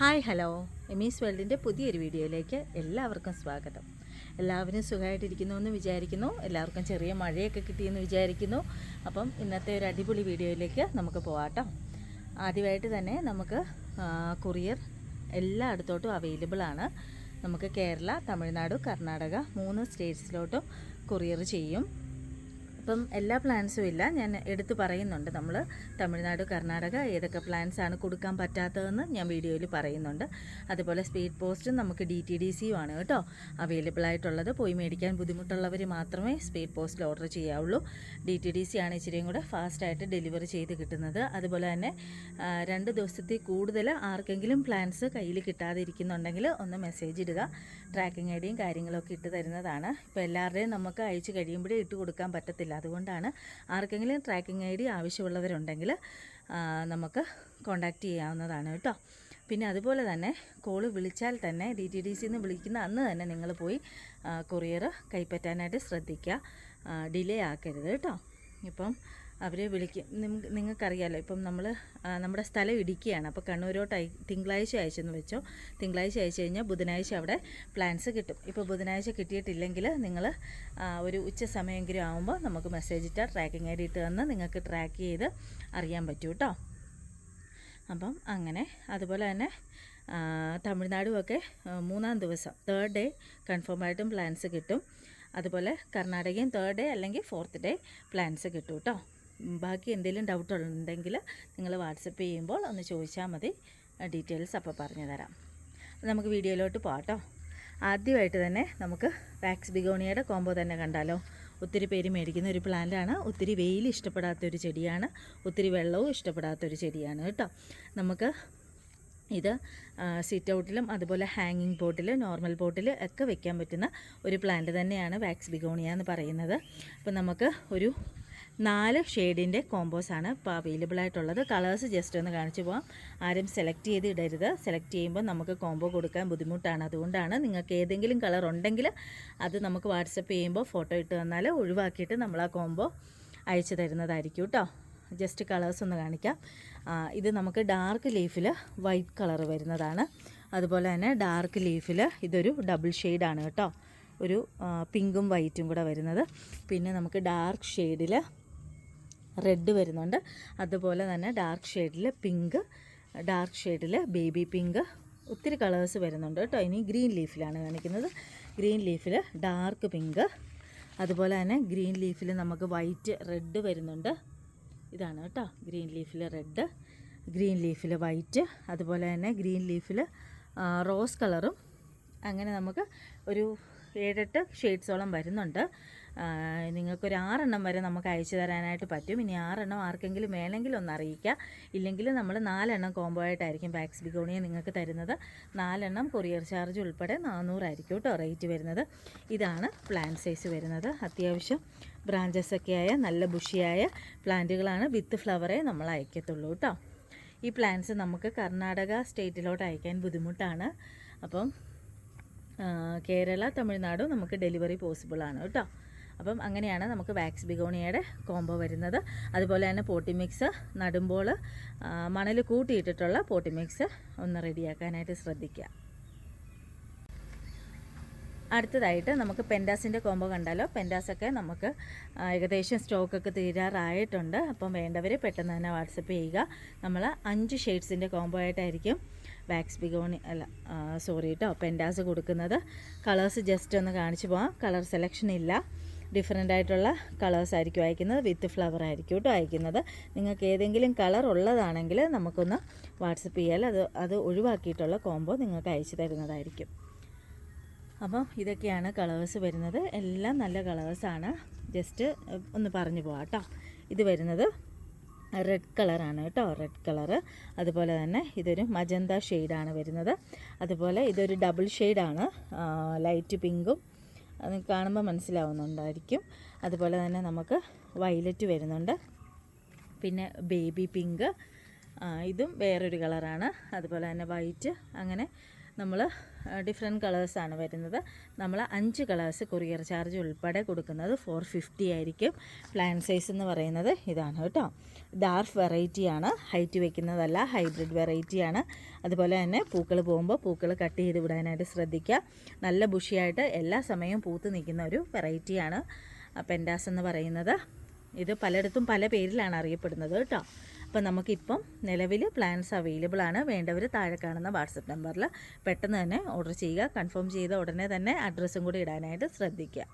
Hi hello. എമീസ് വേൾഡിന്റെ പുതിയൊരു വീഡിയോയിലേക്ക് എല്ലാവർക്കും സ്വാഗതം. എല്ലാവരും സുഖമായിട്ടിരിക്കുന്നു എന്ന് വിചാരിക്കുന്നു. എല്ലാവർക്കും ചെറിയ മഴയൊക്കെ കിട്ടിയെന്ന് വിചാരിക്കുന്നു. അപ്പം ഇന്നത്തെ ഒരു അടിപൊളി വീഡിയോയിലേക്ക് നമുക്ക് പോകാട്ടോ ആദ്യമായിട്ട് തന്നെ നമുക്ക് കൊറിയർ എല്ലായിടത്തോട്ടും അവൈലബിൾ ആണ്. നമുക്ക് കേരള തമിഴ്നാട് കർണാടക മൂന്ന് സ്റ്റേറ്റ്സിലോട്ടും കൊറിയർ ചെയ്യും. ഇപ്പം എല്ലാ പ്ലാൻസും ഇല്ല. ഞാൻ എടുത്തു പറയുന്നുണ്ട് നമ്മൾ തമിഴ്നാട് കർണാടക ഏതൊക്കെ പ്ലാൻസ് ആണ് കൊടുക്കാൻ പറ്റാത്തതെന്ന് ഞാൻ വീഡിയോയിൽ പറയുന്നുണ്ട്. അതുപോലെ സ്പീഡ് പോസ്റ്റും നമുക്ക് ഡി ടി ഡി സിയും ആണ് കേട്ടോ. അവൈലബിൾ ആയിട്ടുള്ളത്. പോയി മേടിക്കാൻ ബുദ്ധിമുട്ടുള്ളവർ മാത്രമേ സ്പീഡ് പോസ്റ്റിൽ ഓർഡർ ചെയ്യാവുള്ളൂ. ഡി ടി ഡി സി ആണ് ഇച്ചിരിയും കൂടെ ഫാസ്റ്റായിട്ട് ഡെലിവറി ചെയ്ത് കിട്ടുന്നത്. അതുപോലെ തന്നെ രണ്ട് ദിവസത്തിൽ കൂടുതൽ ആർക്കെങ്കിലും പ്ലാൻസ് കയ്യിൽ കിട്ടാതിരിക്കുന്നുണ്ടെങ്കിൽ ഒന്ന് മെസ്സേജ് ഇടുക. ട്രാക്കിംഗ് ഐ ഡിയും കാര്യങ്ങളൊക്കെ ഇട്ട് തരുന്നതാണ്. ഇപ്പോൾ എല്ലാവരുടെയും നമുക്ക് അയച്ച് കഴിയുമ്പോഴേ ഇട്ട് കൊടുക്കാൻ പറ്റത്തില്ല. അതുകൊണ്ടാണ് ആർക്കെങ്കിലും ട്രാക്കിംഗ് ഐ ഡി ആവശ്യമുള്ളവരുണ്ടെങ്കിൽ നമുക്ക് കോണ്ടാക്റ്റ് ചെയ്യാവുന്നതാണ് കേട്ടോ. പിന്നെ അതുപോലെ തന്നെ കോൾ വിളിച്ചാൽ തന്നെ ഡി ടി ഡി സിന്ന് വിളിക്കുന്ന അന്ന് തന്നെ നിങ്ങൾ പോയി കൊറിയർ കൈപ്പറ്റാനായിട്ട് ശ്രദ്ധിക്കുക. ഡിലേ ആക്കരുത് കേട്ടോ. ഇപ്പം അവർ വിളിക്കും. നിങ്ങൾക്കറിയാമല്ലോ ഇപ്പം നമ്മൾ നമ്മുടെ സ്ഥലം ഇടുക്കിയാണ്. അപ്പോൾ കണ്ണൂരോട്ട് അയ തിങ്കളാഴ്ച അയച്ചെന്ന് വെച്ചോ. തിങ്കളാഴ്ച അയച്ചു കഴിഞ്ഞാൽ ബുധനാഴ്ച അവിടെ പ്ലാൻസ് കിട്ടും. ഇപ്പോൾ ബുധനാഴ്ച കിട്ടിയിട്ടില്ലെങ്കിൽ നിങ്ങൾ ഒരു ഉച്ച സമയമെങ്കിലും ആകുമ്പോൾ നമുക്ക് മെസ്സേജ് ഇട്ടാൽ ട്രാക്കിംഗ് ഐ ഡി ഇട്ട് തന്ന് നിങ്ങൾക്ക് ട്രാക്ക് ചെയ്ത് അറിയാൻ പറ്റും കേട്ടോ അപ്പം അങ്ങനെ അതുപോലെ തന്നെ തമിഴ്നാടുമൊക്കെ മൂന്നാം ദിവസം തേർഡ് ഡേ കൺഫേം ആയിട്ടും പ്ലാൻസ് കിട്ടും. അതുപോലെ കർണാടകയും തേർഡ് ഡേ അല്ലെങ്കിൽ ഫോർത്ത് ഡേ പ്ലാൻസ് കിട്ടും കേട്ടോ ബാക്കി എന്തെങ്കിലും ഡൗട്ട് ഉണ്ടെങ്കിൽ നിങ്ങൾ വാട്സപ്പ് ചെയ്യുമ്പോൾ ഒന്ന് ചോദിച്ചാൽ മതി. ഡീറ്റെയിൽസ് അപ്പോൾ പറഞ്ഞു തരാം. നമുക്ക് വീഡിയോയിലോട്ട് പോകാം ആദ്യമായിട്ട് തന്നെ നമുക്ക് വാക്സ് ബിഗോണിയുടെ കോംബോ തന്നെ കണ്ടാലോ. ഒത്തിരി പേര് മേടിക്കുന്ന ഒരു പ്ലാന്റാണ് ഒത്തിരി വെയിൽ ഇഷ്ടപ്പെടാത്തൊരു ചെടിയാണ്. ഒത്തിരി വെള്ളവും ഇഷ്ടപ്പെടാത്തൊരു ചെടിയാണ് കേട്ടോ. നമുക്ക് ഇത് സിറ്റ് ഔട്ടിലും അതുപോലെ ഹാങ്ങിങ് പോട്ടിൽ നോർമൽ പോട്ടിൽ ഒക്കെ വെക്കാൻ പറ്റുന്ന ഒരു പ്ലാന്റ് തന്നെയാണ് വാക്സ് ബിഗോണിയ എന്ന് പറയുന്നത്. അപ്പോൾ നമുക്ക് ഒരു നാല് ഷെയ്ഡിന്റെ കോമ്പോസാണ് ഇപ്പോൾ അവൈലബിൾ ആയിട്ടുള്ളത്. കളേഴ്സ് ജസ്റ്റ് ഒന്ന് കാണിച്ചു പോകാം ആരും സെലക്ട് ചെയ്ത് ഇടരുത്. സെലക്ട് ചെയ്യുമ്പോൾ നമുക്ക് കോംബോ കൊടുക്കാൻ ബുദ്ധിമുട്ടാണ്. അതുകൊണ്ടാണ് നിങ്ങൾക്ക് ഏതെങ്കിലും കളർ ഉണ്ടെങ്കിൽ അത് നമുക്ക് വാട്സപ്പ് ചെയ്യുമ്പോൾ ഫോട്ടോ ഇട്ട് തന്നാൽ ഒഴിവാക്കിയിട്ട് നമ്മൾ ആ കോംബോ അയച്ചു തരുന്നതായിരിക്കും കേട്ടോ. ജസ്റ്റ് കളേഴ്സ് ഒന്ന് കാണിക്കാം. ഇത് നമുക്ക് ഡാർക്ക് ലീഫിൽ വൈറ്റ് കളർ വരുന്നതാണ്. അതുപോലെ തന്നെ ഡാർക്ക് ലീഫിൽ ഇതൊരു ഡബിൾ ഷെയ്ഡാണ് കേട്ടോ. ഒരു പിങ്കും വൈറ്റും കൂടെ വരുന്നത്. പിന്നെ നമുക്ക് ഡാർക്ക് ഷെയ്ഡിൽ റെഡ് വരുന്നുണ്ട്. അതുപോലെ തന്നെ ഡാർക്ക് ഷെയ്ഡിൽ പിങ്ക് ഡാർക്ക് ഷെയ്ഡിൽ ബേബി പിങ്ക് ഒത്തിരി കളേഴ്സ് വരുന്നുണ്ട് കേട്ടോ. ഇനി ഗ്രീൻ ലീഫിലാണ് കാണിക്കുന്നത്. ഗ്രീൻ ലീഫിൽ ഡാർക്ക് പിങ്ക് അതുപോലെ തന്നെ ഗ്രീൻ ലീഫിൽ നമുക്ക് വൈറ്റ് റെഡ് വരുന്നുണ്ട്. ഇതാണ് കേട്ടോ. ഗ്രീൻ ലീഫിൽ റെഡ് ഗ്രീൻ ലീഫിൽ വൈറ്റ് അതുപോലെ തന്നെ ഗ്രീൻ ലീഫിൽ റോസ് കളറും അങ്ങനെ നമുക്ക് ഒരു ഏഴെട്ട് ഷെയ്ഡ്സോളം വരുന്നുണ്ട്. നിങ്ങൾക്കൊരു ആറെണ്ണം വരെ നമുക്ക് അയച്ചു തരാനായിട്ട് പറ്റും. ഇനി ആറെണ്ണം ആർക്കെങ്കിലും വേണമെങ്കിലും ഒന്ന് അറിയിക്കുക ഇല്ലെങ്കിൽ നമ്മൾ നാലെണ്ണം കോംബോ ആയിട്ടായിരിക്കും ബാക്സ് ബിഗോണിയ നിങ്ങൾക്ക് തരുന്നത്. നാലെണ്ണം കൊറിയർ ചാർജ് ഉൾപ്പെടെ നാനൂറായിരിക്കും കേട്ടോ റേറ്റ് വരുന്നത്. ഇതാണ് പ്ലാന്റ് സൈസ് വരുന്നത്. അത്യാവശ്യം ബ്രാഞ്ചസ് ഒക്കെ ആയ നല്ല ബുഷിയായ പ്ലാന്റുകളാണ് വിത്ത് ഫ്ലവറേ നമ്മൾ അയക്കത്തുള്ളൂ കേട്ടോ. ഈ പ്ലാന്റ്സ് നമുക്ക് കർണാടക സ്റ്റേറ്റിലോട്ട് അയക്കാൻ ബുദ്ധിമുട്ടാണ്. അപ്പം കേരള തമിഴ്നാടും നമുക്ക് ഡെലിവറി പോസിബിളാണ് കേട്ടോ. അപ്പം അങ്ങനെയാണ് നമുക്ക് വാക്സ് ബിഗോണിയയുടെ കോംബോ വരുന്നത്. അതുപോലെ തന്നെ പോട്ടി മിക്സ് നടുമ്പോൾ മണൽ കൂട്ടിയിട്ടിട്ടുള്ള പോട്ടി മിക്സ് ഒന്ന് റെഡിയാക്കാനായിട്ട് ശ്രദ്ധിക്കുക. അടുത്തതായിട്ട് നമുക്ക് പെൻഡാസിന്റെ കോംബോ കണ്ടാലോ? പെൻഡാസൊക്കെ നമുക്ക് ഏകദേശം സ്റ്റോക്കൊക്കെ തീരാറായിട്ടുണ്ട്. അപ്പം വേണ്ടവർ പെട്ടെന്ന് തന്നെ വാട്സപ്പ് ചെയ്യുക. നമ്മൾ അഞ്ച് ഷെയ്ഡ്സിന്റെ കോംബോ ആയിട്ടായിരിക്കും വാക്സ് ബിഗോണി അല്ല സോറി കേട്ടോ പെൻഡാസ് കൊടുക്കുന്നത്. കളേഴ്സ് ജസ്റ്റ് ഒന്ന് കാണിച്ചു പോകാം കളർ സെലക്ഷൻ ഇല്ല. ഡിഫറെന്റ് ആയിട്ടുള്ള കളേഴ്സ് ആയിരിക്കും അയക്കുന്നത്. വിത്ത് ഫ്ലവർ ആയിരിക്കും കേട്ടോ അയക്കുന്നത്. നിങ്ങൾക്ക് ഏതെങ്കിലും കളർ ഉള്ളതാണെങ്കിൽ നമുക്കൊന്ന് വാട്സപ്പ് ചെയ്യാൽ. അത് അത് ഒഴിവാക്കിയിട്ടുള്ള കോംബോ നിങ്ങൾക്ക് അയച്ചു തരുന്നതായിരിക്കും. അപ്പം ഇതൊക്കെയാണ് കളേഴ്സ് വരുന്നത്. എല്ലാം നല്ല കളേഴ്സാണ് ജസ്റ്റ് ഒന്ന് പറഞ്ഞു പോവാം കേട്ടോ ഇത് വരുന്നത് റെഡ് കളറാണ് കേട്ടോ റെഡ് കളറ് അതുപോലെ തന്നെ ഇതൊരു മജന്ത ഷെയ്ഡാണ് വരുന്നത്. അതുപോലെ ഇതൊരു ഡബിൾ ഷെയ്ഡാണ് ലൈറ്റ് പിങ്കും അത് കാണുമ്പോൾ മനസ്സിലാവുന്നുണ്ടായിരിക്കും. അതുപോലെ തന്നെ നമുക്ക് വയലറ്റ് വരുന്നുണ്ട്. പിന്നെ ബേബി പിങ്ക്. ഇതും വേറൊരു കളറാണ്. അതുപോലെ തന്നെ വൈറ്റ്. അങ്ങനെ നമ്മൾ ഡിഫറെന്റ് കളേഴ്സാണ് വരുന്നത്. നമ്മൾ അഞ്ച് കളേഴ്സ് കൊറിയർ ചാർജ് ഉൾപ്പെടെ കൊടുക്കുന്നത് ഫോർ ഫിഫ്റ്റി ആയിരിക്കും. പ്ലാൻ സൈസ് എന്ന് പറയുന്നത് ഇതാണ് കേട്ടോ. ഡാർഫ് വെറൈറ്റിയാണ് ഹൈറ്റ് വെക്കുന്നതല്ല ഹൈബ്രിഡ് വെറൈറ്റിയാണ് അതുപോലെ തന്നെ പൂക്കൾ പോകുമ്പോൾ പൂക്കൾ കട്ട് ചെയ്ത് വിടാനായിട്ട് ശ്രദ്ധിക്കുക. നല്ല ബുഷിയായിട്ട് എല്ലാ സമയവും പൂത്ത് നിൽക്കുന്ന ഒരു വെറൈറ്റിയാണ് പെൻഡാസ് എന്ന് പറയുന്നത്. ഇത് പലയിടത്തും പല പേരിലാണ് അറിയപ്പെടുന്നത് കേട്ടോ. അപ്പോൾ നമുക്കിപ്പം നിലവിൽ പ്ലാൻസ് അവൈലബിൾ ആണ്. വേണ്ടവർ താഴെ കാണുന്ന വാട്സപ്പ് നമ്പറിൽ പെട്ടെന്ന് തന്നെ ഓർഡർ ചെയ്യുക. കൺഫേം ചെയ്ത ഉടനെ തന്നെ അഡ്രസ്സും കൂടി ഇടാനായിട്ട് ശ്രദ്ധിക്കുക.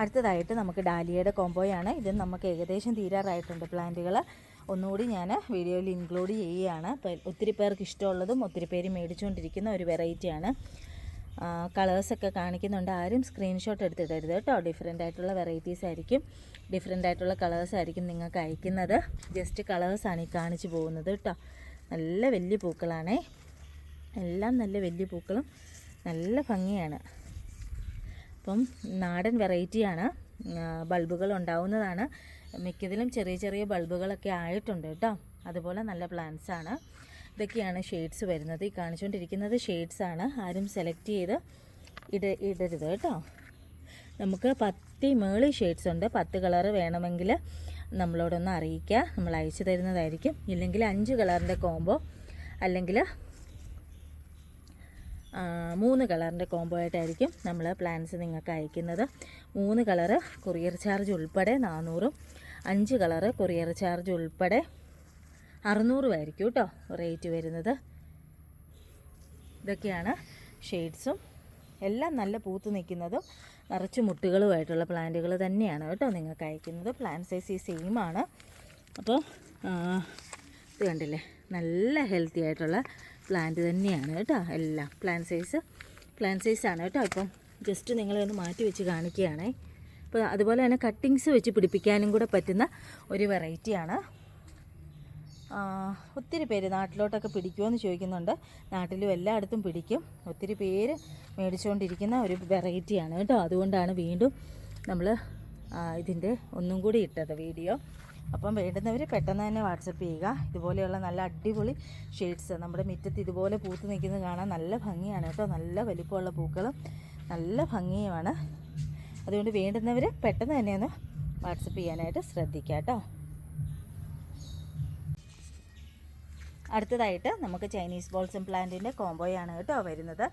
അടുത്തതായിട്ട് നമുക്ക് ഡാലിയയുടെ കോംബോയാണ്. ഇത് നമുക്ക് ഏകദേശം തീരാറായിട്ടുണ്ട് പ്ലാന്റുകൾ ഒന്നുകൂടി ഞാൻ വീഡിയോയിൽ ഇൻക്ലൂഡ് ചെയ്യുകയാണ്. ഒത്തിരി പേർക്ക് ഇഷ്ടമുള്ളതും ഒത്തിരി പേര് മേടിച്ചുകൊണ്ടിരിക്കുന്ന ഒരു വെറൈറ്റിയാണ് കളേഴ്സൊക്കെ കാണിക്കുന്നുണ്ട്. ആരും സ്ക്രീൻഷോട്ട് എടുത്തിടരുത് കേട്ടോ. ഡിഫറെന്റ് ആയിട്ടുള്ള വെറൈറ്റീസ് ആയിരിക്കും. ഡിഫറെന്റ് ആയിട്ടുള്ള കളേഴ്സ് ആയിരിക്കും നിങ്ങൾക്ക് അയക്കുന്നത്. ജസ്റ്റ് കളേഴ്സാണ് ഈ കാണിച്ചു പോകുന്നത് കേട്ടോ. നല്ല വലിയ പൂക്കളാണേ. എല്ലാം നല്ല വലിയ പൂക്കളും നല്ല ഭംഗിയാണ്. അപ്പം നാടൻ വെറൈറ്റിയാണ് ബൾബുകൾ ഉണ്ടാവുന്നതാണ്. മിക്കതിലും ചെറിയ ചെറിയ ബൾബുകളൊക്കെ ആയിട്ടുണ്ട് കേട്ടോ. അതുപോലെ നല്ല പ്ലാന്റ്സാണ് ഇതൊക്കെയാണ് ഷെയ്ഡ്സ് വരുന്നത്. ഈ കാണിച്ചുകൊണ്ടിരിക്കുന്നത് ഷെയ്ഡ്സ് ആണ്. ആരും സെലക്ട് ചെയ്ത് ഇട ഇടരുത് കേട്ടോ. നമുക്ക് പത്തി മേളി ഷെയ്ഡ്സ് ഉണ്ട്. പത്ത് കളറ് വേണമെങ്കിൽ നമ്മളോടൊന്ന് അറിയിക്കുക. നമ്മൾ അയച്ചു തരുന്നതായിരിക്കും. ഇല്ലെങ്കിൽ അഞ്ച് കളറിന്റെ കോംബോ അല്ലെങ്കിൽ മൂന്ന് കളറിന്റെ കോംബോ ആയിട്ടായിരിക്കും നമ്മൾ പ്ലാൻസ് നിങ്ങൾക്ക് അയക്കുന്നത്. മൂന്ന് കളറ് കൊറിയർ ചാർജ് ഉൾപ്പെടെ നാനൂറും അഞ്ച് കളറ് കൊറിയർ ചാർജ് ഉൾപ്പെടെ അറുന്നൂറും ആയിരിക്കും കേട്ടോ റേറ്റ് വരുന്നത്. ഇതൊക്കെയാണ് ഷെയ്ഡ്സും. എല്ലാം നല്ല പൂത്ത് നിൽക്കുന്നതും നിറച്ച് മുട്ടുകളുമായിട്ടുള്ള പ്ലാന്റുകൾ തന്നെയാണ് കേട്ടോ നിങ്ങൾക്ക് അയക്കുന്നത്. പ്ലാന്റ് സൈസ് ഈ സെയിമാണ് അപ്പോൾ ഇത് കണ്ടില്ലേ? നല്ല ഹെൽത്തി ആയിട്ടുള്ള പ്ലാന്റ് തന്നെയാണ് കേട്ടോ എല്ലാം. പ്ലാന്റ് സൈസ് പ്ലാന്റ് സൈസാണ് കേട്ടോ. ഇപ്പം ജസ്റ്റ് നിങ്ങളെ ഒന്ന് മാറ്റി വെച്ച് കാണിക്കുകയാണേ. അപ്പോൾ അതുപോലെ തന്നെ കട്ടിങ്സ് വെച്ച് പിടിപ്പിക്കാനും കൂടെ പറ്റുന്ന ഒരു വെറൈറ്റിയാണ് ഒത്തിരി പേര് നാട്ടിലോട്ടൊക്കെ പിടിക്കുമെന്ന് ചോദിക്കുന്നുണ്ട്. നാട്ടിലും എല്ലായിടത്തും പിടിക്കും. ഒത്തിരി പേര് മേടിച്ചുകൊണ്ടിരിക്കുന്ന ഒരു വെറൈറ്റിയാണ് കേട്ടോ. അതുകൊണ്ടാണ് വീണ്ടും നമ്മൾ ഇതിന്റെ ഒന്നും കൂടി ഇട്ടത് വീഡിയോ. അപ്പം വേണ്ടുന്നവർ പെട്ടെന്ന് തന്നെ വാട്സപ്പ് ചെയ്യുക. ഇതുപോലെയുള്ള നല്ല അടിപൊളി ഷെയ്ഡ്സ് നമ്മുടെ മുറ്റത്ത് ഇതുപോലെ പൂത്ത് നിൽക്കുന്നത് കാണാൻ നല്ല ഭംഗിയാണ് കേട്ടോ. നല്ല വലിപ്പമുള്ള പൂക്കളും നല്ല ഭംഗിയുമാണ്. അതുകൊണ്ട് വേണ്ടുന്നവർ പെട്ടെന്ന് തന്നെ ഒന്ന് വാട്സപ്പ് ചെയ്യാനായിട്ട് ശ്രദ്ധിക്കുക കേട്ടോ. അടുത്തതായിട്ട് നമുക്ക് ചൈനീസ് ബോൾസും പ്ലാന്റിന്റെ കോംബോയാണ് കേട്ടോ വരുന്നത്.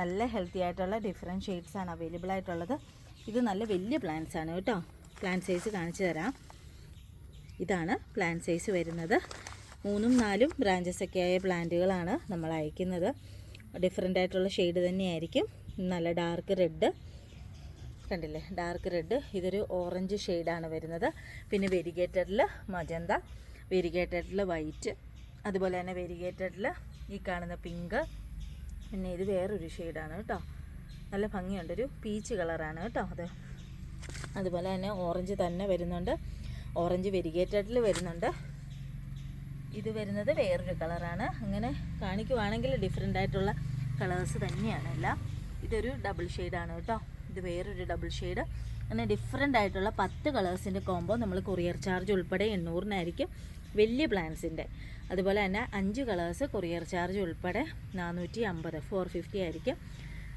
നല്ല ഹെൽത്തി ആയിട്ടുള്ള ഡിഫറെന്റ് ഷെയ്ഡ്സ് ആണ് അവൈലബിൾ ആയിട്ടുള്ളത്. ഇത് നല്ല വലിയ പ്ലാന്റ്സ് ആണ് കേട്ടോ. പ്ലാന്റ് സൈസ് കാണിച്ചു തരാം. ഇതാണ് പ്ലാന്റ് സൈസ് വരുന്നത്. മൂന്നും നാലും ബ്രാഞ്ചസ് ഒക്കെ ആയ പ്ലാന്റുകളാണ് നമ്മൾ അയക്കുന്നത്. ഡിഫറെന്റ് ആയിട്ടുള്ള ഷെയ്ഡ് തന്നെയായിരിക്കും. നല്ല ഡാർക്ക് റെഡ് കണ്ടില്ലേ? ഡാർക്ക് റെഡ് ഇതൊരു ഓറഞ്ച് ഷെയ്ഡാണ് വരുന്നത്. പിന്നെ വെരിഗേറ്റഡിൽ മജന്ത വെരിഗേറ്റഡിൽ വൈറ്റ് അതുപോലെ തന്നെ വെരിഗേറ്റഡിൽ ഈ കാണുന്ന പിങ്ക്. പിന്നെ ഇത് വേറൊരു ഷെയ്ഡാണ് കേട്ടോ. നല്ല ഭംഗിയുണ്ട്. ഒരു പീച്ച് കളറാണ് കേട്ടോ അത്. അതുപോലെ തന്നെ ഓറഞ്ച് തന്നെ വരുന്നുണ്ട്. ഓറഞ്ച് വെരിഗേറ്റഡിൽ വരുന്നുണ്ട്. ഇത് വരുന്നത് വേറൊരു കളറാണ്. അങ്ങനെ കാണിക്കുവാണെങ്കിൽ ഡിഫറെന്റ് ആയിട്ടുള്ള കളേഴ്സ് തന്നെയാണ് എല്ലാം. ഇതൊരു ഡബിൾ ഷെയ്ഡാണ് കേട്ടോ. ഇത് വേറൊരു ഡബിൾ ഷെയ്ഡ് അങ്ങനെ ഡിഫറെന്റ് ആയിട്ടുള്ള പത്ത് കളേഴ്സിന്റെ കോംബോ നമ്മൾ കൊറിയർ ചാർജ് ഉൾപ്പെടെ എണ്ണൂറിനായിരിക്കും. വലിയ പ്ലാൻസിന്റെ. അതുപോലെ തന്നെ അഞ്ച് കളേഴ്സ് കൊറിയർ ചാർജ് ഉൾപ്പെടെ നാനൂറ്റി അമ്പത് ഫോർ ഫിഫ്റ്റി ആയിരിക്കും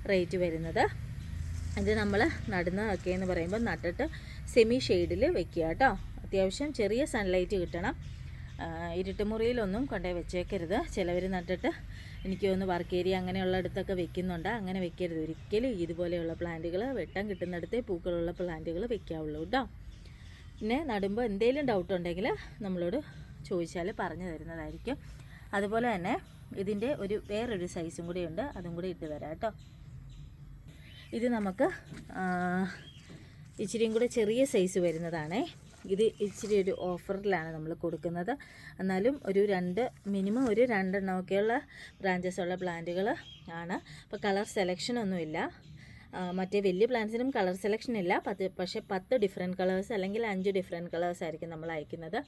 റേറ്റ് വരുന്നത്. ഇത് നമ്മൾ നടുന്നതൊക്കെ എന്ന് പറയുമ്പോൾ നട്ടിട്ട് സെമി ഷെയ്ഡിൽ വെക്കുക കേട്ടോ. അത്യാവശ്യം ചെറിയ സൺലൈറ്റ് കിട്ടണം. ഇരുട്ട് ഇരുട്ടുമുറിയിലൊന്നും കൊണ്ടേ വെച്ചേക്കരുത്. ചിലവർ നട്ടിട്ട് എനിക്ക് ഒന്ന് വർക്ക് ഏരിയ അങ്ങനെയുള്ള അടുത്തൊക്കെ വെക്കുന്നുണ്ട്. അങ്ങനെ വെക്കരുത്. ഒരിക്കലും ഇതുപോലെയുള്ള പ്ലാന്റുകൾ വെട്ടം കിട്ടുന്നിടത്തേ പൂക്കളുള്ള പ്ലാന്റുകൾ വെക്കാവുള്ളൂ കേട്ടോ. പിന്നെ നടുമ്പോൾ എന്തെങ്കിലും ഡൗട്ട് ഉണ്ടെങ്കിൽ നമ്മളോട് ചോദിച്ചാൽ പറഞ്ഞു തരുന്നതായിരിക്കും. അതുപോലെ തന്നെ ഇതിന്റെ ഒരു വേറൊരു സൈസും കൂടി ഉണ്ട്. അതും കൂടി ഇട്ട് തരാം കേട്ടോ. ഇത് നമുക്ക് ഇച്ചിരിയും കൂടെ ചെറിയ സൈസ് വരുന്നതാണേ. ഇത് ഇച്ചിരി ഒരു ഓഫറിലാണ് നമ്മൾ കൊടുക്കുന്നത്. എന്നാലും ഒരു രണ്ട് മിനിമം ഒരു രണ്ടെണ്ണമൊക്കെയുള്ള ബ്രാഞ്ചസ് ഉള്ള പ്ലാന്റുകൾ ആണ്. അപ്പോൾ കളർ സെലക്ഷനൊന്നുമില്ല മറ്റേ വലിയ പ്ലാന്റ്സിനും കളർ സെലക്ഷൻ ഇല്ല. പത്ത് പക്ഷേ പത്ത് ഡിഫറെന്റ് കളേഴ്സ് അല്ലെങ്കിൽ അഞ്ച് ഡിഫറെന്റ് കളേഴ്സ് ആയിരിക്കും നമ്മൾ അയക്കുന്നത്.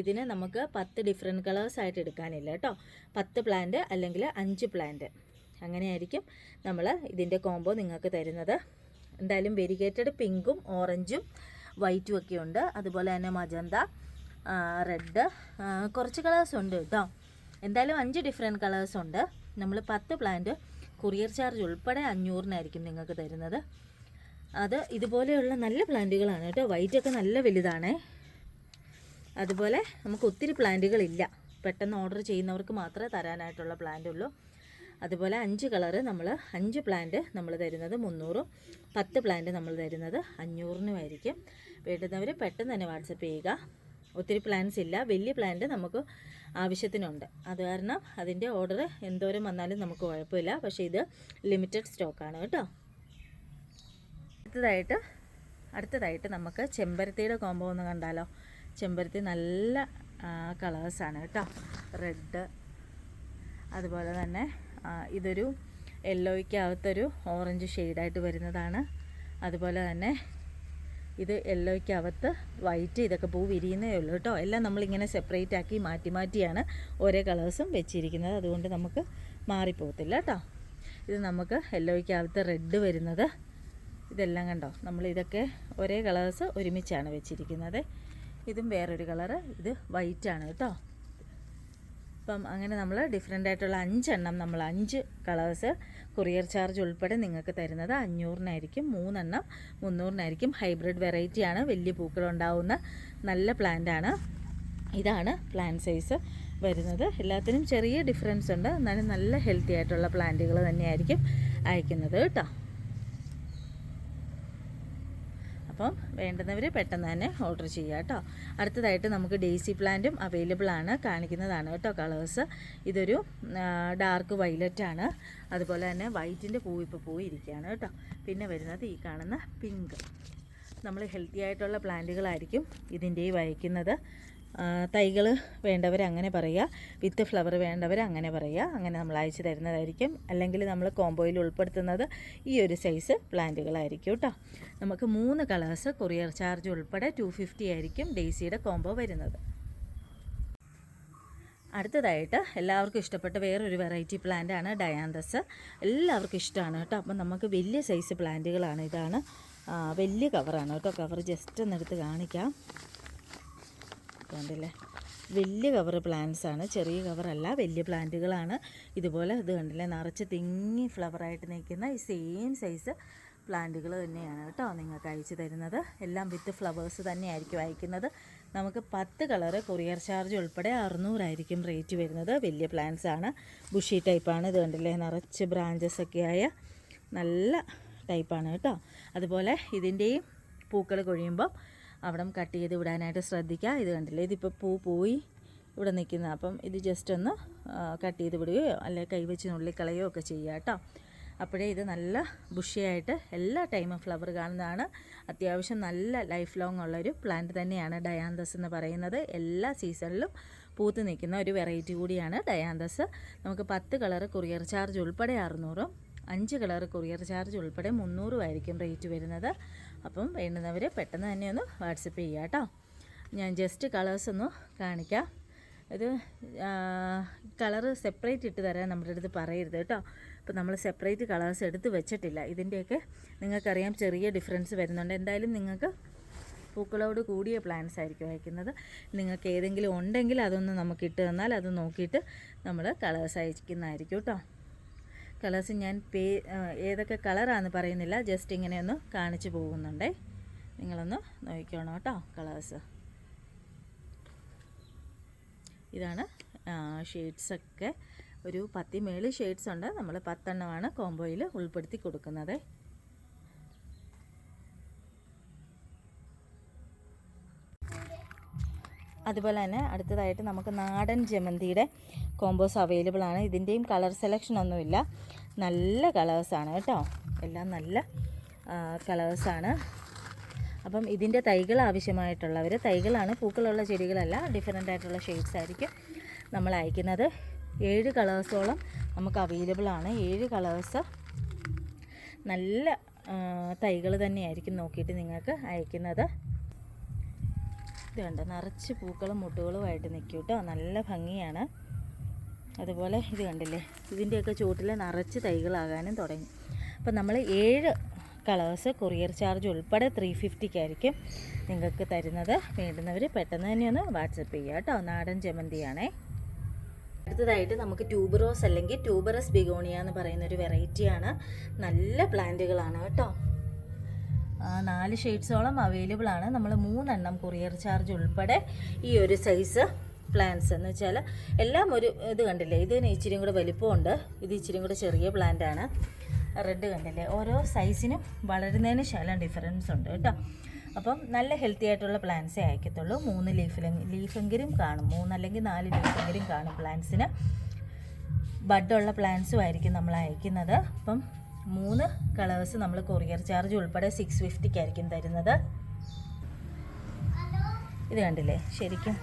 ഇതിന് നമുക്ക് പത്ത് ഡിഫറെന്റ് കളേഴ്സ് ആയിട്ട് എടുക്കാനില്ല കേട്ടോ. പത്ത് പ്ലാന്റ് അല്ലെങ്കിൽ അഞ്ച് പ്ലാന്റ് അങ്ങനെയായിരിക്കും നമ്മൾ ഇതിന്റെ കോംബോ നിങ്ങൾക്ക് തരുന്നത്. എന്തായാലും വെരിഗേറ്റഡ് പിങ്കും ഓറഞ്ചും വൈറ്റും ഒക്കെ ഉണ്ട്. അതുപോലെ തന്നെ മജന്ത റെഡ് കുറച്ച് കളേഴ്സ് ഉണ്ട് കേട്ടോ. എന്തായാലും അഞ്ച് ഡിഫറെന്റ് കളേഴ്സ് ഉണ്ട്. നമ്മൾ പത്ത് പ്ലാന്റ് കൊറിയർ ചാർജ് ഉൾപ്പെടെ അഞ്ഞൂറിനായിരിക്കും നിങ്ങൾക്ക് തരുന്നത്. അത് ഇതുപോലെയുള്ള നല്ല പ്ലാന്റുകളാണ് കേട്ടോ. വൈറ്റ് ഒക്കെ നല്ല വലുതാണേ. അതുപോലെ നമുക്ക് ഒത്തിരി പ്ലാന്റുകളില്ല പെട്ടെന്ന് ഓർഡർ ചെയ്യുന്നവർക്ക് മാത്രമേ തരാനായിട്ടുള്ള പ്ലാന്റ് ഉള്ളൂ. അതുപോലെ അഞ്ച് കളറ് നമ്മൾ അഞ്ച് പ്ലാന്റ് നമ്മൾ തരുന്നത് മുന്നൂറും പത്ത് പ്ലാന്റ് നമ്മൾ തരുന്നത് അഞ്ഞൂറിനുമായിരിക്കും. വേണ്ടുന്നവർ പെട്ടെന്ന് തന്നെ വാട്സപ്പ് ചെയ്യുക. ഒത്തിരി പ്ലാൻസ് ഇല്ല. വലിയ പ്ലാന്റ് നമുക്ക് ആവശ്യത്തിനുണ്ട്. അത് കാരണം അതിന്റെ ഓർഡർ എന്തോരം വന്നാലും നമുക്ക് കുഴപ്പമില്ല. പക്ഷേ ഇത് ലിമിറ്റഡ് സ്റ്റോക്കാണ് കേട്ടോ. അടുത്തതായിട്ട് അടുത്തതായിട്ട് നമുക്ക് ചെമ്പരത്തിയുടെ കോമ്പോ ഒന്ന് കണ്ടാലോ? ചെമ്പരത്തി നല്ല കളേഴ്സാണ് കേട്ടോ. റെഡ് അതുപോലെ തന്നെ ഇതൊരു യെല്ലോയ്ക്കകത്തൊരു ഓറഞ്ച് ഷെയ്ഡായിട്ട് വരുന്നതാണ്. അതുപോലെ തന്നെ ഇത് യെല്ലോയ്ക്കകത്ത് വൈറ്റ് ഇതൊക്കെ പൂ വിരിയുന്നേ ഉള്ളൂ കേട്ടോ. എല്ലാം നമ്മളിങ്ങനെ സെപ്പറേറ്റ് ആക്കി മാറ്റി മാറ്റിയാണ് ഓരോ കളേഴ്സും വെച്ചിരിക്കുന്നത്. അതുകൊണ്ട് നമുക്ക് മാറിപ്പോകത്തില്ല കേട്ടോ. ഇത് നമുക്ക് യെല്ലോയ്ക്കകത്ത് റെഡ് വരുന്നത്. ഇതെല്ലാം കണ്ടോ? നമ്മൾ ഇതൊക്കെ ഒരേ കളേഴ്സ് ഒരുമിച്ചാണ് വെച്ചിരിക്കുന്നത്. ഇതും വേറൊരു കളറ് ഇത് വൈറ്റാണ് കേട്ടോ. അപ്പം അങ്ങനെ നമ്മൾ ഡിഫറെന്റ് ആയിട്ടുള്ള അഞ്ചെണ്ണം നമ്മൾ അഞ്ച് കളേഴ്സ് കൊറിയർ ചാർജ് ഉൾപ്പെടെ നിങ്ങൾക്ക് തരുന്നത് അഞ്ഞൂറിനായിരിക്കും മൂന്നെണ്ണം മുന്നൂറിനായിരിക്കും. ഹൈബ്രിഡ് വെറൈറ്റിയാണ് വലിയ പൂക്കളുണ്ടാവുന്ന നല്ല പ്ലാന്റാണ് ഇതാണ് പ്ലാന്റ് സൈസ് വരുന്നത്. എല്ലാത്തിനും ചെറിയ ഡിഫറൻസ് ഉണ്ട്. എന്നാലും നല്ല ഹെൽത്തി ആയിട്ടുള്ള പ്ലാന്റുകൾ തന്നെയായിരിക്കും അയക്കുന്നത് കേട്ടോ. അപ്പം വേണ്ടുന്നവർ പെട്ടെന്ന് തന്നെ ഓർഡർ ചെയ്യുക കേട്ടോ. അടുത്തതായിട്ട് നമുക്ക് ഡേസി പ്ലാന്റും അവൈലബിൾ ആണ് കാണിക്കുന്നതാണ് കേട്ടോ കളേഴ്സ് ഇതൊരു ഡാർക്ക് വൈലറ്റ് ആണ്. അതുപോലെ തന്നെ വൈറ്റിന്റെ പൂ ഇപ്പോൾ പോയിരിക്കുകയാണ് കേട്ടോ. പിന്നെ വരുന്നത് ഈ കാണുന്ന പിങ്ക് നമ്മൾ ഹെൽത്തി ആയിട്ടുള്ള പ്ലാന്റുകളായിരിക്കും ഇതിന്റെയും അയക്കുന്നത് തൈകൾ വേണ്ടവർ അങ്ങനെ പറയുക വിത്ത് ഫ്ലവർ വേണ്ടവർ അങ്ങനെ പറയുക അങ്ങനെ നമ്മൾ അയച്ചു തരുന്നതായിരിക്കും. അല്ലെങ്കിൽ നമ്മൾ കോംബോയിൽ ഉൾപ്പെടുത്തുന്നത് ഈ ഒരു സൈസ് പ്ലാന്റുകളായിരിക്കും കേട്ടോ. നമുക്ക് മൂന്ന് കളേഴ്സ് കൊറിയർ ചാർജ് ഉൾപ്പെടെ ടു ഫിഫ്റ്റി ആയിരിക്കും ഡെയ്സിയുടെ കോംബോ വരുന്നത്. അടുത്തതായിട്ട് എല്ലാവർക്കും ഇഷ്ടപ്പെട്ട വേറൊരു വെറൈറ്റി പ്ലാന്റ് ആണ് ഡയാന്തസ്. എല്ലാവർക്കും ഇഷ്ടമാണ് കേട്ടോ. അപ്പം നമുക്ക് വലിയ സൈസ് പ്ലാന്റുകളാണ് ഇതാണ്. വലിയ കവറാണ് കേട്ടോ. കവർ ജസ്റ്റ് ഒന്ന് എടുത്ത് കാണിക്കാം. കണ്ടില്ലേ? വലിയ കവർ പ്ലാന്റ്സ് ആണ്. ചെറിയ കവറല്ല വലിയ പ്ലാന്റുകളാണ്. ഇതുപോലെ ഇത് കണ്ടില്ലേ? നിറച്ച് തിങ്ങി ഫ്ലവറായിട്ട് നിൽക്കുന്ന ഈ സെയിം സൈസ് പ്ലാന്റുകൾ തന്നെയാണ് കേട്ടോ നിങ്ങൾക്ക് അയച്ചു തരുന്നത്. എല്ലാം വിത്ത് ഫ്ലവേഴ്സ് തന്നെയായിരിക്കും അയക്കുന്നത്. നമുക്ക് പത്ത് കളറ് കൊറിയർ ചാർജ് ഉൾപ്പെടെ അറുന്നൂറായിരിക്കും റേറ്റ് വരുന്നത്. വലിയ പ്ലാന്റ്സ് ആണ്. ബുഷി ടൈപ്പാണ് ഇത് കണ്ടില്ലേ? നിറച്ച് ബ്രാഞ്ചസ് ഒക്കെ ആയ നല്ല ടൈപ്പാണ് കേട്ടോ. അതുപോലെ ഇതിന്റെയും പൂക്കൾ കൊഴിയുമ്പോൾ അവിടം കട്ട് ചെയ്ത് വിടാനായിട്ട് ശ്രദ്ധിക്കുക. ഇത് കണ്ടില്ലേ? ഇതിപ്പോൾ പൂ പോയി ഇവിടെ നിൽക്കുന്ന. അപ്പം ഇത് ജസ്റ്റ് ഒന്ന് കട്ട് ചെയ്ത് വിടുകയോ അല്ലെങ്കിൽ കൈവച്ച് നുള്ളിക്കളയോ ഒക്കെ ചെയ്യുക കേട്ടോ. അപ്പോഴേ ഇത് നല്ല ബുഷിയായിട്ട് എല്ലാ ടൈമും ഫ്ലവർ കാണുന്നതാണ്. അത്യാവശ്യം നല്ല ലൈഫ് ലോങ് ഉള്ളൊരു പ്ലാന്റ് തന്നെയാണ് ഡയാന്തസ് എന്ന് പറയുന്നത്. എല്ലാ സീസണിലും പൂത്ത് നിൽക്കുന്ന ഒരു വെറൈറ്റി കൂടിയാണ് ഡയാന്തസ് നമുക്ക് പത്ത് കളർ കൊറിയർ ചാർജ് ഉൾപ്പെടെ അറുന്നൂറും അഞ്ച് കളർ കൊറിയർ ചാർജ് ഉൾപ്പെടെ മുന്നൂറും ആയിരിക്കും റേറ്റ് വരുന്നത്. അപ്പം വേണ്ടുന്നവർ പെട്ടെന്ന് തന്നെ ഒന്ന് വാട്സപ്പ് ചെയ്യുക കേട്ടോ. ഞാൻ ജസ്റ്റ് കളേഴ്സ് ഒന്ന് കാണിക്കാം. ഇത് കളറ് സെപ്പറേറ്റ് ഇട്ട് തരാൻ നമ്മുടെ അടുത്ത് പറയരുത് കേട്ടോ. അപ്പോൾ നമ്മൾ സെപ്പറേറ്റ് കളേഴ്സ് എടുത്ത് വെച്ചിട്ടില്ല. ഇതിന്റെയൊക്കെ നിങ്ങൾക്കറിയാം ചെറിയ ഡിഫറൻസ് വരുന്നുണ്ട്. എന്തായാലും നിങ്ങൾക്ക് പൂക്കളോട് കൂടിയ പ്ലാന്റ്സ് ആയിരിക്കും അയക്കുന്നത് നിങ്ങൾക്ക് ഏതെങ്കിലും ഉണ്ടെങ്കിൽ അതൊന്ന് നമുക്ക് ഇട്ട് തന്നാൽ അത് നോക്കിയിട്ട് നമ്മൾ കളേഴ്സ് അയക്കുന്നതായിരിക്കും കേട്ടോ. കളേഴ്സ് ഞാൻ പേ ഏതൊക്കെ കളറാണെന്ന് പറയുന്നില്ല. ജസ്റ്റ് ഇങ്ങനെ ഒന്ന് കാണിച്ചു പോകുന്നുണ്ടേ. നിങ്ങളൊന്ന് നോക്കിക്കോണം കേട്ടോ കളേഴ്സ്. ഇതാണ് ഷെയ്ഡ്സൊക്കെ ഒരു പത്തി മേളിൽ ഷെയ്ഡ്സ് ഉണ്ട്. നമ്മൾ പത്തെണ്ണമാണ് കോംബോയിൽ ഉൾപ്പെടുത്തി കൊടുക്കുന്നത്. അതുപോലെ തന്നെ അടുത്തതായിട്ട് നമുക്ക് നാടൻ ജമന്തിയുടെ കോംബോസ് അവൈലബിൾ ആണ്. ഇതിന്റെയും കളർ സെലക്ഷൻ ഒന്നുമില്ല. നല്ല കളേഴ്സാണ് കേട്ടോ. എല്ലാം നല്ല കളേഴ്സാണ് അപ്പം ഇതിന്റെ തൈകൾ ആവശ്യമായിട്ടുള്ളവർ തൈകളാണ് പൂക്കളുള്ള ചെടികളല്ല ഡിഫറെന്റ് ആയിട്ടുള്ള ഷെയ്ഡ്സ് ആയിരിക്കും നമ്മൾ അയക്കുന്നത്. ഏഴ് കളേഴ്സോളം നമുക്ക് അവൈലബിൾ ആണ്. ഏഴ് കളേഴ്സ് നല്ല തൈകൾ തന്നെയായിരിക്കും നോക്കിയിട്ട് നിങ്ങൾക്ക് അയക്കുന്നത്. ഇത് കണ്ടോ? നിറച്ച് പൂക്കളും മുട്ടുകളുമായിട്ട് നിൽക്കും കേട്ടോ. നല്ല ഭംഗിയാണ്. അതുപോലെ ഇത് കണ്ടില്ലേ? ഇതിന്റെയൊക്കെ ചുവട്ടിൽ നിറച്ച് തൈകളാകാനും തുടങ്ങി. അപ്പം നമ്മൾ ഏഴ് കളേഴ്സ് കൊറിയർ ചാർജ് ഉൾപ്പെടെ ത്രീ ഫിഫ്റ്റിക്കായിരിക്കും നിങ്ങൾക്ക് തരുന്നത്. വേണ്ടുന്നവർ പെട്ടെന്ന് തന്നെ ഒന്ന് വാട്സപ്പ് ചെയ്യുക കേട്ടോ. നാടൻ ജമന്തിയാണേ. അടുത്തതായിട്ട് നമുക്ക് ട്യൂബറോസ് അല്ലെങ്കിൽ ട്യൂബറസ് ബിഗോണിയ എന്ന് പറയുന്ന ഒരു വെറൈറ്റിയാണ്. നല്ല പ്ലാന്റുകളാണ് കേട്ടോ. നാല് ഷെയ്ഡ്സോളം അവൈലബിൾ ആണ്. നമ്മൾ മൂന്നെണ്ണം കൊറിയർ ചാർജ് ഉൾപ്പെടെ ഈ ഒരു സൈസ് പ്ലാന്റ്സ് എന്ന് വെച്ചാൽ എല്ലാം ഒരു ഇത് കണ്ടില്ലേ? ഇതിന് ഇച്ചിരി കൂടെ വലിപ്പമുണ്ട്. ഇത് ഇച്ചിരി കൂടെ ചെറിയ പ്ലാന്റ് ആണ്. റെഡ് കണ്ടില്ലേ? ഓരോ സൈസിനും വളരുന്നതിന് ശകലം ഡിഫറൻസ് ഉണ്ട് കേട്ടോ. അപ്പം നല്ല ഹെൽത്തി ആയിട്ടുള്ള പ്ലാന്റ്സേ അയക്കത്തുള്ളൂ മൂന്ന് ലീഫിലെ ലീഫെങ്കിലും കാണും. മൂന്നല്ലെങ്കിൽ നാല് ലീഫെങ്കിലും കാണും പ്ലാന്റ്സിന് ബഡുള്ള പ്ലാന്റ്സും ആയിരിക്കും നമ്മൾ അയക്കുന്നത്. അപ്പം മൂന്ന് കളേഴ്സ് നമ്മൾ കൊറിയർ ചാർജ് ഉൾപ്പെടെ സിക്സ് ഫിഫ്റ്റിക്കായിരിക്കും തരുന്നത്. ഇത് കണ്ടില്ലേ? ശരിക്കും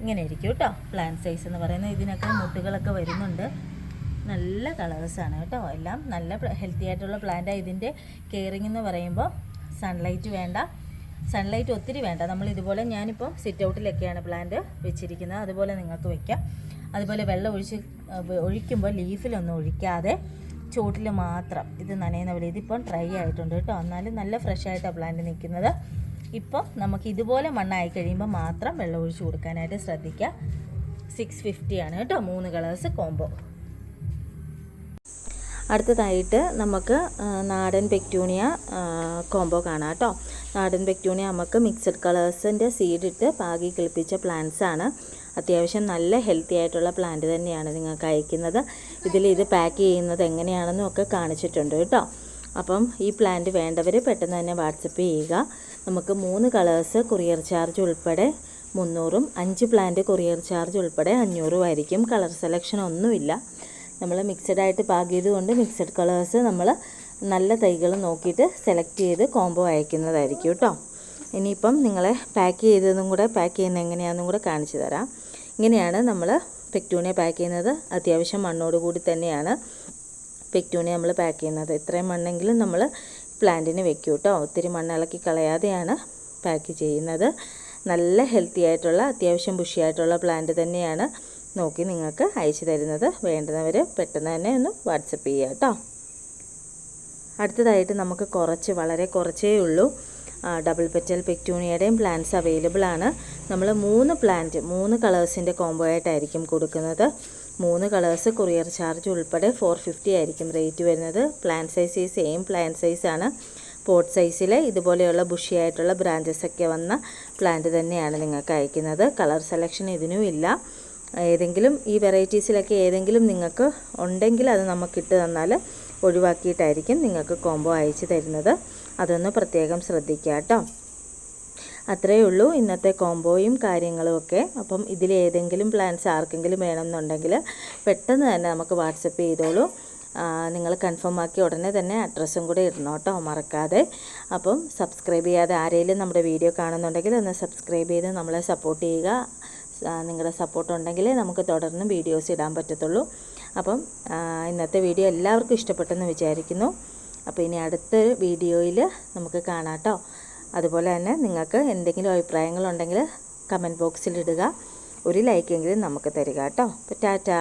ഇങ്ങനെ ഇരിക്കും കേട്ടോ. പ്ലാൻ സൈസ് എന്ന് പറയുന്നത് ഇതിനൊക്കെ മുട്ടുകളൊക്കെ വരുന്നുണ്ട്. നല്ല കളേഴ്സാണ് കേട്ടോ. എല്ലാം നല്ല ഹെൽത്തി ആയിട്ടുള്ള പ്ലാന്റാണ് ഇതിന്റെ കെയറിങ് എന്ന് പറയുമ്പോൾ സൺലൈറ്റ് വേണ്ട. സൺലൈറ്റ് ഒത്തിരി വേണ്ട. നമ്മൾ ഇതുപോലെ ഞാനിപ്പോൾ സിറ്റ് ഔട്ടിലൊക്കെയാണ് പ്ലാന്റ് വെച്ചിരിക്കുന്നത്. അതുപോലെ നിങ്ങൾക്ക് വെക്കാം. അതുപോലെ വെള്ളം ഒഴിച്ച് ഒഴിക്കുമ്പോൾ ലീഫിലൊന്നും ഒഴിക്കാതെ ചോട്ടിൽ മാത്രം ഇത് നനയുന്ന പോലെ ഇതിപ്പം ഡ്രൈ ആയിട്ടുണ്ട് കേട്ടോ. എന്നാലും നല്ല ഫ്രഷ് ആയിട്ടാണ് പ്ലാന്റ് നിൽക്കുന്നത് ഇപ്പം നമുക്ക് ഇതുപോലെ മണ്ണായി കഴിയുമ്പോൾ മാത്രം വെള്ളം ഒഴിച്ചു കൊടുക്കാനായിട്ട് ശ്രദ്ധിക്കുക. സിക്സ് ഫിഫ്റ്റി ആണ് കേട്ടോ മൂന്ന് കളേഴ്സ് കോംബോ അടുത്തതായിട്ട് നമുക്ക് നാടൻ പെക്ടൂണിയ കോംബോ കാണാം കേട്ടോ. നാടൻ പെക്ടൂണിയ നമുക്ക് മിക്സഡ് കളേഴ്സിന്റെ സീഡിട്ട് പാകി കിളിപ്പിച്ച പ്ലാന്റ്സ് ആണ്. അത്യാവശ്യം നല്ല ഹെൽത്തി ആയിട്ടുള്ള പ്ലാന്റ് തന്നെയാണ് നിങ്ങൾക്ക് അയക്കുന്നത്. ഇതിൽ ഇത് പാക്ക് ചെയ്യുന്നത് എങ്ങനെയാണെന്നും ഒക്കെ കാണിച്ചിട്ടുണ്ട് കേട്ടോ. അപ്പം ഈ പ്ലാന്റ് വേണ്ടവർ പെട്ടെന്ന് തന്നെ വാട്സപ്പ് ചെയ്യുക. നമുക്ക് മൂന്ന് കളേഴ്സ് കൊറിയർ ചാർജ് ഉൾപ്പെടെ മുന്നൂറും അഞ്ച് പ്ലാന്റ് കൊറിയർ ചാർജ് ഉൾപ്പെടെ അഞ്ഞൂറും ആയിരിക്കും. കളർ സെലക്ഷൻ ഒന്നുമില്ല. നമ്മൾ മിക്സഡ് ആയിട്ട് പാക്ക് ചെയ്തുകൊണ്ട് മിക്സഡ് കളേഴ്സ് നമ്മൾ നല്ല തൈകൾ നോക്കിയിട്ട് സെലക്ട് ചെയ്ത് കോംബോ അയക്കുന്നതായിരിക്കും കേട്ടോ. ഇനിയിപ്പം നിങ്ങളെ പാക്ക് ചെയ്തതും കൂടെ പാക്ക് ചെയ്യുന്നത് എങ്ങനെയാണെന്നും കൂടെ കാണിച്ചു തരാം. ഇങ്ങനെയാണ് നമ്മൾ പെക്ടൂണിയ പാക്ക് ചെയ്യുന്നത്. അത്യാവശ്യം മണ്ണോട് കൂടി തന്നെയാണ് പെക്ടൂണിയ നമ്മൾ പാക്ക് ചെയ്യുന്നത്. ഇത്രയും മണ്ണെങ്കിലും നമ്മൾ പ്ലാന്റിന് വെക്കും കേട്ടോ ഒത്തിരി മണ്ണിളക്കി കളയാതെയാണ് പാക്ക് ചെയ്യുന്നത്. നല്ല ഹെൽത്തി ആയിട്ടുള്ള അത്യാവശ്യം ബുഷിയായിട്ടുള്ള പ്ലാന്റ് തന്നെയാണ് നോക്കി നിങ്ങൾക്ക് അയച്ചു തരുന്നത്. വേണ്ടുന്നവർ പെട്ടെന്ന് തന്നെ ഒന്ന് വാട്സപ്പ് ചെയ്യുക കേട്ടോ അടുത്തതായിട്ട് നമുക്ക് കുറച്ച് വളരെ കുറച്ചേ ഉള്ളൂ. ഡബിൾ പെറ്റൽ പെക്ടൂണിയയുടെയും പ്ലാന്റ്സ് അവൈലബിൾ ആണ്. നമ്മൾ മൂന്ന് പ്ലാന്റ് മൂന്ന് കളേഴ്സിന്റെ കോംബോ ആയിട്ടായിരിക്കും കൊടുക്കുന്നത്. മൂന്ന് കളേഴ്സ് കൊറിയർ ചാർജ് ഉൾപ്പെടെ ഫോർ ഫിഫ്റ്റി ആയിരിക്കും റേറ്റ് വരുന്നത്. പ്ലാന്റ് സൈസ് ഈ സെയിം പ്ലാന്റ് സൈസാണ് പോട്ട് സൈസിൽ ഇതുപോലെയുള്ള ബുഷിയായിട്ടുള്ള ബ്രാഞ്ചസ് ഒക്കെ വന്ന പ്ലാന്റ് തന്നെയാണ് നിങ്ങൾക്ക് അയക്കുന്നത്. കളർ സെലക്ഷൻ ഇതിനും ഇല്ല. ഏതെങ്കിലും ഈ വെറൈറ്റീസിലൊക്കെ ഏതെങ്കിലും നിങ്ങൾക്ക് ഉണ്ടെങ്കിൽ അത് നമുക്ക് ഇട്ട് തന്നാൽ ഒഴിവാക്കിയിട്ടായിരിക്കും നിങ്ങൾക്ക് കോംബോ അയച്ചു തരുന്നത്. അതൊന്ന് പ്രത്യേകം ശ്രദ്ധിക്കുക കേട്ടോ. അത്രയേ ഉള്ളൂ ഇന്നത്തെ കോംബോയും കാര്യങ്ങളും ഒക്കെ. അപ്പം ഇതിൽ ഏതെങ്കിലും പ്ലാൻസ് ആർക്കെങ്കിലും വേണമെന്നുണ്ടെങ്കിൽ പെട്ടെന്ന് തന്നെ നമുക്ക് വാട്സപ്പ് ചെയ്തോളൂ. നിങ്ങൾ കൺഫേം ആക്കി ഉടനെ തന്നെ അഡ്രസ്സും കൂടെ ഇടണം കേട്ടോ മറക്കാതെ. അപ്പം സബ്സ്ക്രൈബ് ചെയ്യാതെ ആരെങ്കിലും നമ്മുടെ വീഡിയോ കാണുന്നുണ്ടെങ്കിൽ ഒന്ന് സബ്സ്ക്രൈബ് ചെയ്ത് നമ്മളെ സപ്പോർട്ട് ചെയ്യുക. നിങ്ങളുടെ സപ്പോർട്ട് ഉണ്ടെങ്കിലേ നമുക്ക് തുടർന്ന് വീഡിയോസ് ഇടാൻ പറ്റത്തുള്ളൂ. അപ്പം ഇന്നത്തെ വീഡിയോ എല്ലാവർക്കും ഇഷ്ടപ്പെട്ടെന്ന് വിചാരിക്കുന്നു. അപ്പോൾ ഇനി അടുത്ത വീഡിയോയിൽ നമുക്ക് കാണാം കേട്ടോ അതുപോലെ തന്നെ നിങ്ങൾക്ക് എന്തെങ്കിലും അഭിപ്രായങ്ങളുണ്ടെങ്കിൽ കമന്റ് ബോക്സിൽ ഇടുക. ഒരു ലൈക്കെങ്കിലും നമുക്ക് തരിക കേട്ടോ. അപ്പോൾ ടാറ്റാ.